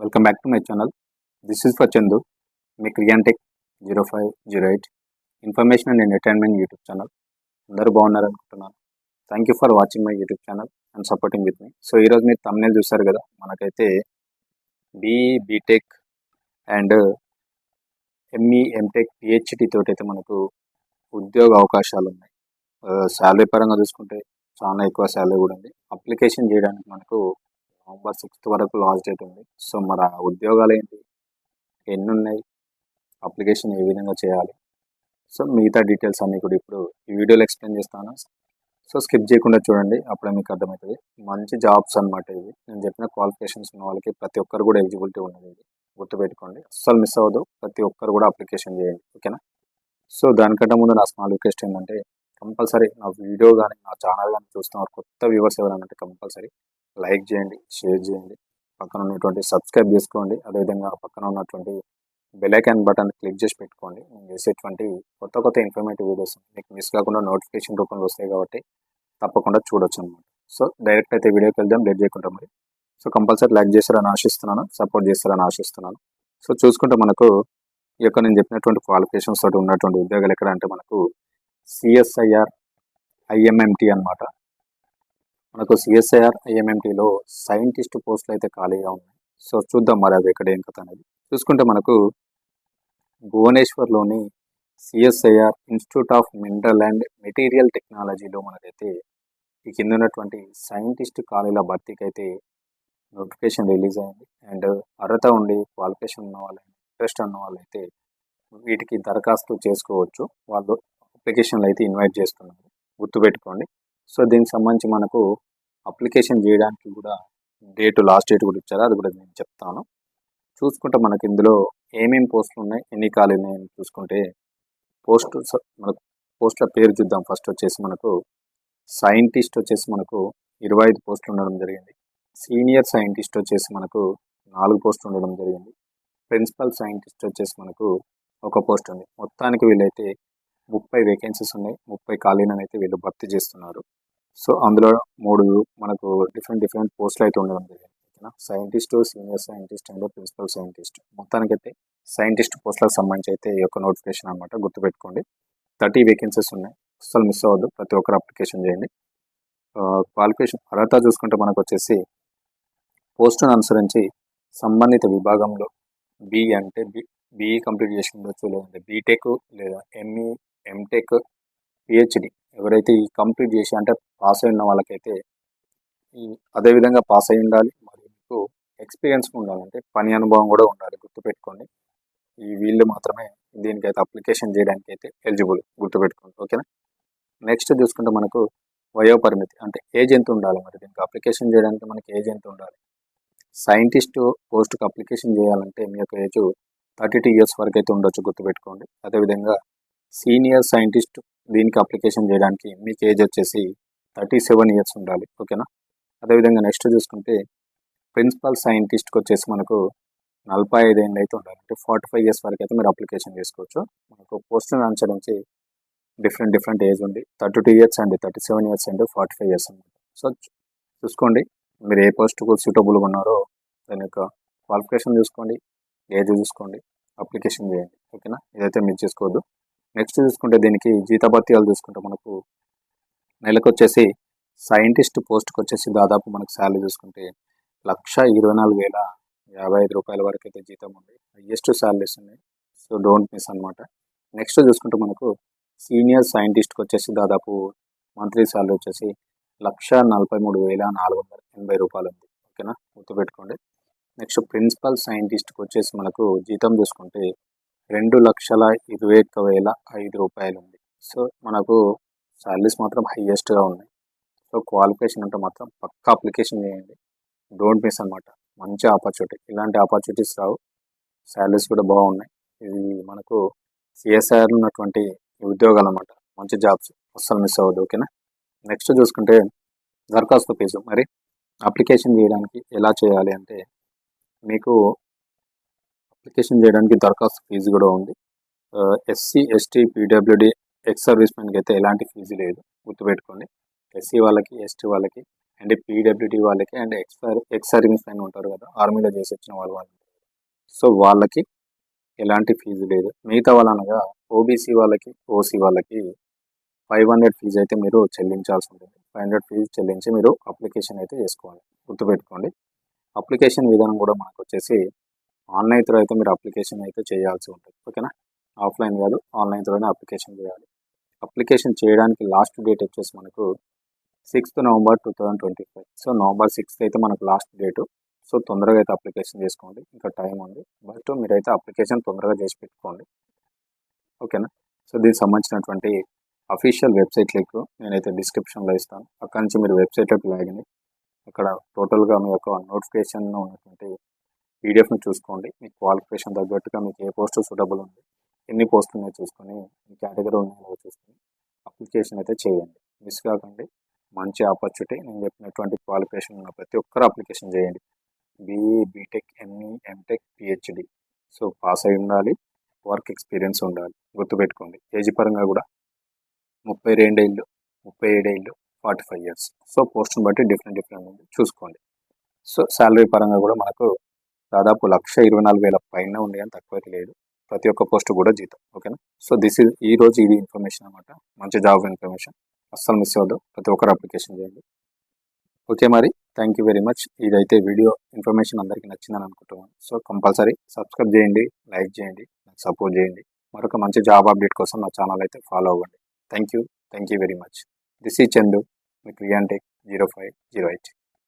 Welcome back to my channel this is for Chandu me Kriyantech zero five zero eight information and entertainment YouTube channel అందరూ బాగున్నారు అనుకుంటున్నాను. Thank you for watching my YouTube channel and supporting with me so ఈరోజు మీరు thumbnail చూస్తారు కదా? మనకైతే BE BTech and ME MTech PhD తోటి అయితే మనకు ఉద్యోగ అవకాశాలు ఉన్నాయి. Uh, శాలరీ పరంగా చూసుకుంటే చాలా ఎక్కువ శాలరీ కూడా ఉంది. అప్లికేషన్ చేయడానికి మనకు నవంబర్ సిక్స్త్ వరకు లాస్ట్ డేట్ ఉంది. సో మరి ఆ ఉద్యోగాలు ఏంటి? ఎన్ని ఉన్నాయి అప్లికేషన్ ఏ విధంగా చేయాలి? సో మిగతా డీటెయిల్స్ అన్నీ కూడా ఇప్పుడు ఈ వీడియోలో ఎక్స్ప్లెయిన్ చేస్తాను. సో స్కిప్ చేయకుండా చూడండి అప్పుడే మీకు అర్థమవుతుంది. మంచి జాబ్స్ అన్నమాట ఇది. నేను చెప్పిన క్వాలిఫికేషన్స్ ఉన్న వాళ్ళకి ప్రతి ఒక్కరు కూడా ఎలిజిబిలిటీ ఉన్నది ఇది. గుర్తుపెట్టుకోండి. అస్సలు మిస్ అవ్వదు ప్రతి ఒక్కరు కూడా అప్లికేషన్ చేయండి. ఓకేనా? సో దానికంటే ముందు నా స్మాల్ రిక్వెస్ట్ ఏంటంటే కంపల్సరీ నా వీడియో కానీ నా ఛానల్ కానీ చూస్తున్నారు కొత్త వ్యూవర్స్ ఎవరైనా కంపల్సరీ లైక్ చేయండి షేర్ చేయండి. పక్కన ఉన్నటువంటి సబ్స్క్రైబ్ చేసుకోండి. అదేవిధంగా పక్కన ఉన్నటువంటి బెలైకాన్ బటన్ క్లిక్ చేసి పెట్టుకోండి. నేను చేసేటువంటి కొత్త కొత్త ఇన్ఫర్మేటివ్ వీడియోస్ మీకు మిస్ కాకుండా నోటిఫికేషన్ రూపంలో వస్తాయి కాబట్టి తప్పకుండా చూడొచ్చు అనమాట సో డైరెక్ట్ అయితే వీడియోకి వెళ్దాం లేట్ చేయకుండా మరి. సో కంపల్సరీ లైక్ చేస్తారని ఆశిస్తున్నాను సపోర్ట్ చేస్తారని ఆశిస్తున్నాను. సో చూసుకుంటే మనకు ఈ యొక్క నేను చెప్పినటువంటి క్వాలిఫికేషన్స్ తోటి ఉన్నటువంటి ఉద్యోగాలు ఎక్కడ అంటే మనకు సిఎస్ఐఆర్ ఐఎంఎంటీ అన్నమాట. మనకు సిఎస్ఐఆర్ ఐఎంఎంటీలో సైంటిస్ట్ పోస్టులు అయితే ఖాళీగా ఉన్నాయి. సో చూద్దాం మరి అది ఎక్కడ ఏం కథ అనేది. చూసుకుంటే మనకు భువనేశ్వర్లోని CSIR institute of mineral and material టెక్నాలజీలో మనకైతే ఈ కింద ఉన్నటువంటి సైంటిస్ట్ ఖాళీల భర్తీకి అయితే నోటిఫికేషన్ రిలీజ్ అయింది. అండ్ అర్హత ఉండి క్వాలిఫికేషన్ ఉన్న వాళ్ళు ఇంట్రెస్ట్ ఉన్న వాళ్ళు అయితే వీటికి దరఖాస్తు చేసుకోవచ్చు. వాళ్ళు అప్లికేషన్లు అయితే ఇన్వైట్ చేస్తున్నారు. గుర్తుపెట్టుకోండి. సో దీనికి సంబంధించి మనకు అప్లికేషన్ చేయడానికి కూడా డేట్ లాస్ట్ డేట్ కూడా ఇచ్చారు? అది కూడా నేను చెప్తాను. చూసుకుంటే మనకి ఇందులో ఏమేమి పోస్టులు ఉన్నాయి ఎన్ని ఖాళీ ఉన్నాయని చూసుకుంటే పోస్ట్ మనకు పోస్టుల పేరు చూద్దాం. ఫస్ట్ వచ్చేసి మనకు సైంటిస్ట్ వచ్చేసి మనకు ఇరవై ఐదు పోస్టులు ఉండడం జరిగింది. సీనియర్ సైంటిస్ట్ వచ్చేసి మనకు నాలుగు పోస్టులు ఉండడం జరిగింది. ప్రిన్సిపల్ సైంటిస్ట్ వచ్చేసి మనకు ఒక పోస్ట్ ఉంది. మొత్తానికి వీళ్ళైతే ముప్పై వేకెన్సీస్ ఉన్నాయి. ముప్పై ఖాళీలను అయితే వీళ్ళు భర్తీ చేస్తున్నారు. సో అందులో మూడు మనకు డిఫరెంట్ డిఫరెంట్ పోస్టులు అయితే ఉండడం జరిగింది ఓకేనా? Scientist senior scientist and principal scientist మొత్తానికి అయితే సైంటిస్ట్ పోస్టులకు సంబంధించి అయితే ఈ యొక్క నోటిఫికేషన్ అనమాట గుర్తుపెట్టుకోండి. థర్టీ వేకెన్సీస్ ఉన్నాయి. అసలు మిస్ అవ్వద్దు. ప్రతి ఒక్కరు అప్లికేషన్ చేయండి. క్వాలిఫికేషన్ అర్హత చూసుకుంటే మనకు వచ్చేసి పోస్టును అనుసరించి సంబంధిత విభాగంలో బి అంటే బి బీఈ కంప్లీట్ చేసి ఉండొచ్చు లేదంటే బీటెక్ లేదా ఎంఈ ఎంటెక్ పిహెచ్డి ఎవరైతే ఈ కంప్లీట్ చేసి అంటే పాస్ అయిన వాళ్ళకైతే ఈ అదేవిధంగా పాస్ అయి ఉండాలి. మరియు మీకు ఎక్స్పీరియన్స్ ఉండాలంటే పని అనుభవం కూడా ఉండాలి. గుర్తుపెట్టుకోండి. ఈ వీళ్ళు మాత్రమే దీనికైతే అప్లికేషన్ చేయడానికి అయితే ఎలిజిబుల్ గుర్తుపెట్టుకోండి. ఓకేనా? నెక్స్ట్ చూసుకుంటే మనకు వయో పరిమితి అంటే ఏజ్ ఎంత ఉండాలి మరి దీనికి? అప్లికేషన్ చేయడానికి మనకి ఏజ్ ఎంత ఉండాలి? సైంటిస్ట్ పోస్ట్కి అప్లికేషన్ చేయాలంటే మీ యొక్క ఏజ్ థర్టీ టూ ఇయర్స్ వరకు అయితే ఉండొచ్చు గుర్తుపెట్టుకోండి. అదేవిధంగా సీనియర్ సైంటిస్ట్ దీనికి అప్లికేషన్ చేయడానికి మీకు ఏజ్ వచ్చేసి థర్టీ సెవెన్ ఇయర్స్ ఉండాలి ఓకేనా అదేవిధంగా నెక్స్ట్ చూసుకుంటే ప్రిన్సిపల్ సైంటిస్ట్కి వచ్చేసి మనకు నలభై ఐదు ఏళ్ళు అయితే ఉండాలి అంటే ఫార్టీ ఫైవ్ ఇయర్స్ వరకు అయితే మీరు అప్లికేషన్ చేసుకోవచ్చు. మనకు పోస్టులను అనుసరించి డిఫరెంట్ డిఫరెంట్ ఏజ్ ఉంది. థర్టీ టూ ఇయర్స్ అండి థర్టీ సెవెన్ ఇయర్స్ అండి ఫార్టీ ఫైవ్ ఇయర్స్ అనమాట సో చూసుకోండి. మీరు ఏ పోస్టుకు సూటబుల్గా ఉన్నారో దాని యొక్క క్వాలిఫికేషన్ చూసుకోండి ఏజ్ చూసుకోండి అప్లికేషన్ చేయండి ఓకేనా ఇదైతే మీరు చేసుకోవద్దు నెక్స్ట్ చూసుకుంటే దీనికి జీతభత్యాలు చూసుకుంటే మనకు నెలకు వచ్చేసి సైంటిస్ట్ పోస్ట్కి వచ్చేసి దాదాపు మనకు శాలరీ చూసుకుంటే లక్ష ఇరవై నాలుగు వేల యాభై ఐదు రూపాయల వరకు అయితే జీతం ఉంది. హయ్యెస్ట్ శాలరీస్ ఉన్నాయి. సో డోంట్ మిస్ అనమాట నెక్స్ట్ చూసుకుంటే మనకు సీనియర్ సైంటిస్ట్కి వచ్చేసి దాదాపు మంత్లీ శాలరీ వచ్చేసి లక్ష నలభై మూడు వేల నాలుగు వందల ఎనభై రూపాయలు ఉంది. ఓకేనా? గుర్తుపెట్టుకోండి. నెక్స్ట్ ప్రిన్సిపల్ సైంటిస్ట్కి వచ్చేసి మనకు జీతం చూసుకుంటే రెండు లక్షల ఇరవై ఒక్క వేల ఐదు రూపాయలు ఉంది సో మనకు శాలరీస్ మాత్రం హయ్యెస్ట్గా ఉన్నాయి. సో క్వాలిఫికేషన్ అంటే మాత్రం పక్కా అప్లికేషన్ చేయండి. డోంట్ మిస్ అనమాట మంచి ఆపర్చునిటీ. ఇలాంటి ఆపర్చునిటీస్ రావు. శాలరీస్ కూడా బాగున్నాయి. ఇది మనకు సిఎస్ఆర్ ఉన్నటువంటి ఉద్యోగాలు అనమాట మంచి జాబ్స్. అస్సలు మిస్ అవ్వదు ఓకేనా? నెక్స్ట్ చూసుకుంటే దరఖాస్తు ఫీజు. మరి అప్లికేషన్ చేయడానికి ఎలా చేయాలి అంటే మీకు అప్లికేషన్ చేయడానికి దరఖాస్తు ఫీజు కూడా ఉంది. SC ST PWD ex service మెన్కి అయితే ఎలాంటి ఫీజు లేదు. గుర్తుపెట్టుకోండి. ఎస్సీ వాళ్ళకి ఎస్టీ వాళ్ళకి అండ్ పీడబ్ల్యూడి వాళ్ళకి and ex ex service men ఉంటారు కదా ఆర్మీలో చేసి వచ్చిన వాళ్ళు వాళ్ళు. సో వాళ్ళకి ఎలాంటి ఫీజు లేదు. మిగతా వాళ్ళు అనగా ఓబీసీ వాళ్ళకి ఓసీ వాళ్ళకి ఫైవ్ హండ్రెడ్ ఫీజు అయితే మీరు చెల్లించాల్సి ఉంటుంది. ఫైవ్ హండ్రెడ్ ఫీజు చెల్లించి మీరు అప్లికేషన్ అయితే చేసుకోవాలి. గుర్తుపెట్టుకోండి. అప్లికేషన్ విధానం కూడా మనకు వచ్చేసి ఆన్లైన్ త్రో అయితే మీరు అప్లికేషన్ అయితే చేయాల్సి ఉంటుంది. ఓకేనా? ఆఫ్లైన్ కాదు ఆన్లైన్ త్రోనే అప్లికేషన్ చేయాలి. అప్లికేషన్ చేయడానికి లాస్ట్ డేట్ వచ్చేసి మనకు sixth November two thousand twenty five. So November sixth అయితే మనకు లాస్ట్ డేటు. సో తొందరగా అయితే అప్లికేషన్ చేసుకోండి. ఇంకా టైం ఉంది. బట్ మీరైతే అప్లికేషన్ తొందరగా చేసి పెట్టుకోండి. ఓకేనా? సో దీనికి సంబంధించినటువంటి అఫీషియల్ వెబ్సైట్ లింక్ నేనైతే డిస్క్రిప్షన్లో ఇస్తాను. అక్కడ నుంచి మీరు వెబ్సైట్లోకి లాగిన్ అయ్యి అక్కడ టోటల్గా మీ యొక్క నోటిఫికేషన్ ఉన్నటువంటి పీడిఎఫ్ని చూసుకోండి. మీ క్వాలిఫికేషన్ తగ్గట్టుగా మీకు ఏ పోస్ట్ సూటబుల్ ఉంది ఎన్ని పోస్టులు ఉన్నాయో చూసుకొని మీ కేటగిరీ ఉన్నాయో చూసుకొని అప్లికేషన్ అయితే చేయండి. మిస్ కాకండి. మంచి ఆపర్చునిటీ నేను చెప్పినటువంటి క్వాలిఫికేషన్ ఉన్న ప్రతి ఒక్కరు అప్లికేషన్ చేయండి. BE BTech ME MTech PhD so pass అయి ఉండాలి. వర్క్ ఎక్స్పీరియన్స్ ఉండాలి. గుర్తుపెట్టుకోండి. ఏజ్ పరంగా కూడా ముప్పై రెండేళ్ళు ముప్పై ఏడేళ్ళు ఫార్టీ ఫైవ్ ఇయర్స్ సో పోస్ట్ని బట్టి డిఫరెంట్ డిఫరెంట్ ఉంది. చూసుకోండి. సో శాలరీ పరంగా కూడా మనకు దాదాపు లక్ష ఇరవై నాలుగు వేల పైన ఉండేదని అని తక్కువ లేదు. ప్రతి ఒక్క పోస్ట్ కూడా జీతం ఓకేనా? సో దిస్ ఇస్ ఈ రోజు ఇది ఇన్ఫర్మేషన్ అనమాట మంచి జాబ్ ఇన్ఫర్మేషన్ అస్సలు మిస్ అవ్వదు ప్రతి ఒక్కరు అప్లికేషన్ చేయండి. ఓకే మరి. థ్యాంక్ యూ వెరీ మచ్ ఇదైతే వీడియో ఇన్ఫర్మేషన్ అందరికీ నచ్చిందని అనుకుంటున్నాను. సో కంపల్సరీ సబ్స్క్రైబ్ చేయండి లైక్ చేయండి నాకు సపోర్ట్ చేయండి. మరొక మంచి జాబ్ అప్డేట్ కోసం నా ఛానల్ అయితే ఫాలో అవ్వండి. Thank you thank you very much this ఈ చందు మీ క్రియాంటెక్ జీరో ఫైవ్ జీరో ఎయిట్